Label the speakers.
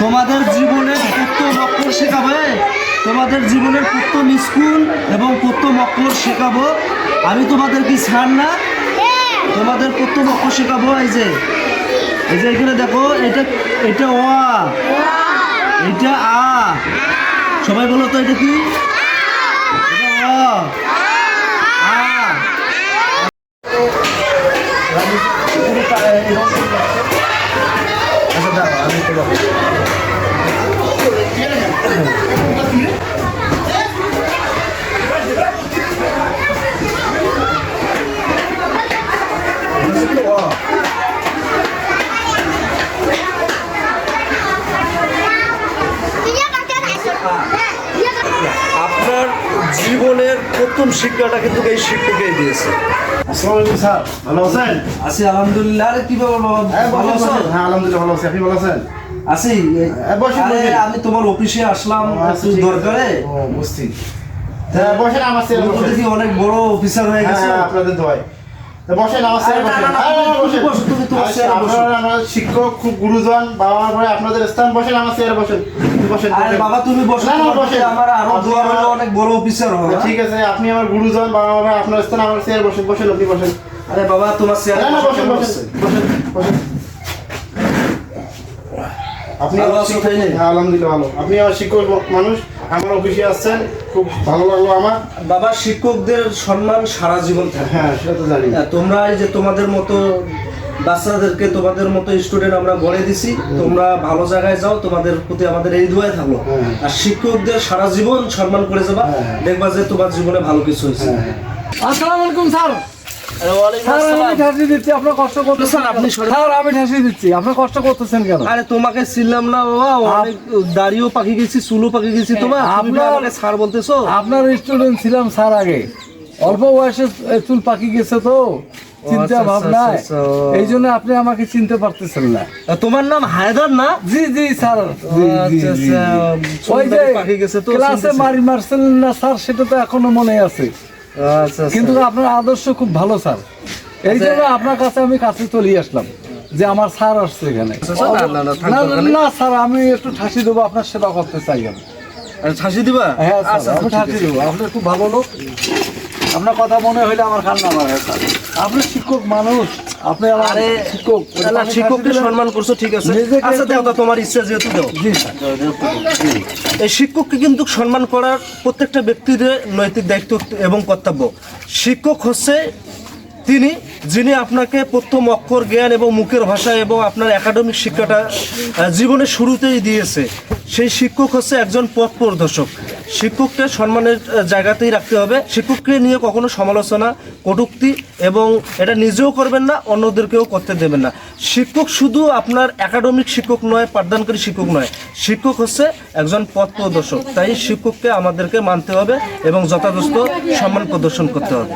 Speaker 1: তোমাদের জীবনের প্রথম অক্ষর শেখাবে। তোমাদের জীবনের প্রথম স্কুল এবং প্রথম অক্ষর শেখাবো। আমি তোমাদের কি ছাড় না? তোমাদের প্রথম অক্ষর শেখাবো, এই যে। এই যে এখানে দেখো, এটা এটা অ এটা আ। সবাই বলো তো, এটা কি? অ আ। প্রথম শিক্ষাটা কিন্তু এই শিক্ষকেই দিয়েছে।
Speaker 2: স্যার। ভালো আছেন?
Speaker 1: আছি আলহামদুলিল্লাহ। আরে কি ব্যাপার বাবা?
Speaker 2: হ্যাঁ
Speaker 1: ভালো
Speaker 2: আছেন? হ্যাঁ আলহামদুলিল্লাহ ভালো আছি। আপনি ভালো আছেন?
Speaker 1: আছি।
Speaker 2: হ্যাঁ,
Speaker 1: আমি তোমার অফিসে আসলাম।
Speaker 2: আচ্ছা,
Speaker 1: একটু দরকারে।
Speaker 2: বুঝছি। হ্যাঁ বসেন আমার
Speaker 1: অনেক বড় অফিসার হয়ে গেছে।
Speaker 2: আপনাদের দোয়াই তো বসেন আমার বসেন। হ্যাঁ, বসেন। আচ্ছা। আপনারা আমার শিক্ষক খুব গুরুজন বাবা মার পরে আপনাদের স্থান বসেন আমার চেয়ারে বসেন। বসেন
Speaker 1: আরে বাবা তুমি বসো
Speaker 2: না, বসেন।
Speaker 1: আমার
Speaker 2: আরও
Speaker 1: দোয়া অনেক বড় অফিসার হবে
Speaker 2: ঠিক আছে আপনি আমার গুরুজন বাবা মা আপনার স্থান আমার চেয়ারে বসেন বসেন আপনি বসেন।
Speaker 1: আরে বাবা তোমার চেয়ারে
Speaker 2: না না
Speaker 1: বসো,
Speaker 2: বসেন বসেন বসেন বসেন। আপনি? হ্যাঁ, আলহামদুলিল্লাহ ভালো। আপনি আমার শিক্ষক মানুষ আমার অফিসে আসছেন খুব ভালো লাগল আমার।
Speaker 1: বাবা শিক্ষকদের সম্মান সারা জীবন থাকে।
Speaker 2: হ্যাঁ সেটা তো জানি।
Speaker 1: হ্যাঁ, তোমরা এই যে তোমাদের মতো বাচ্চাদেরকে তোমাদের মতো স্টুডেন্ট আমরা গড়ে দিছি। তোমরা ভালো জায়গায় যাও তোমাদের প্রতি আমাদের এই দোয়াই থাকল
Speaker 2: হ্যাঁ।
Speaker 1: আর শিক্ষকদের সারা জীবন সম্মান করে যাবা। দেখবা যে তোমার জীবনে ভালো কিছু হয়েছে।
Speaker 2: হ্যাঁ হ্যাঁ।
Speaker 3: আসসালামু আলাইকুম স্যার।
Speaker 1: আরে
Speaker 3: আপনার
Speaker 1: তোমাকে না বাবা। অনেক দাড়িও গেছি চুলও গেছি তোমার। স্যার বলতেছো?
Speaker 3: স্টুডেন্ট ছিলাম স্যার আগে। অল্প বয়সে চুল পাকি গেছে তো। চিন্তা
Speaker 1: আচ্ছা,
Speaker 3: ভাবনা।
Speaker 1: আচ্ছা, আচ্ছা।
Speaker 3: এই জন্য আপনি আমাকে চিনতে পারতেছেন না।
Speaker 1: তোমার নাম হায়দার না?
Speaker 3: জি জি স্যার। ওই যে
Speaker 1: গেছে তো
Speaker 3: ক্লাসে মারি মারছিলেন না স্যার সেটা তো এখনও মনে আছে। কিন্তু আপনার আদর্শ খুব ভালো স্যার। এই
Speaker 1: আচ্ছা।
Speaker 3: জন্য আপনার কাছে আমি কাছে চলে আসলাম যে আমার স্যার আসছে এখানে।
Speaker 1: আচ্ছা, না,
Speaker 3: স্যার আমি একটু ঠাসি দেবো আপনার সেবা করতে চাই আমি।
Speaker 1: ঠাসি দিবা?
Speaker 3: হ্যাঁ স্যার,
Speaker 1: আচ্ছা
Speaker 3: আমি ঠাসি দেবো আপনি খুব ভালো লোক। আপনার কথা মনে হইলে আমার কান্না মারে স্যার আপনি শিক্ষক মানুষ আপনি
Speaker 1: আরে
Speaker 3: শিক্ষক।
Speaker 1: শিক্ষককে সম্মান করছ ঠিক আছে। আচ্ছা দাও, তোমার ইচ্ছা যেহেতু দাও।
Speaker 3: জি
Speaker 1: এই শিক্ষককে কিন্তু সম্মান করার প্রত্যেকটা ব্যক্তির নৈতিক দায়িত্ব এবং কর্তব্য। শিক্ষক হচ্ছে তিনি, যিনি আপনাকে প্রথম অক্ষর জ্ঞান এবং মুখের ভাষা এবং আপনার একাডেমিক শিক্ষাটা জীবনের শুরুতেই দিয়েছে। সেই শিক্ষক হচ্ছে একজন পথ প্রদর্শক। শিক্ষককে সম্মানের জায়গাতেই রাখতে হবে। শিক্ষককে নিয়ে কখনো সমালোচনা, কটুক্তি এবং এটা নিজেও করবেন না, অন্যদেরকেও করতে দেবেন না। শিক্ষক শুধু আপনার একাডেমিক শিক্ষক নয়, পাঠদানকারী শিক্ষক নয়। শিক্ষক হচ্ছে একজন পথ প্রদর্শক। তাই শিক্ষককে আমাদেরকে মানতে হবে এবং যথাযথ সম্মান প্রদর্শন করতে হবে।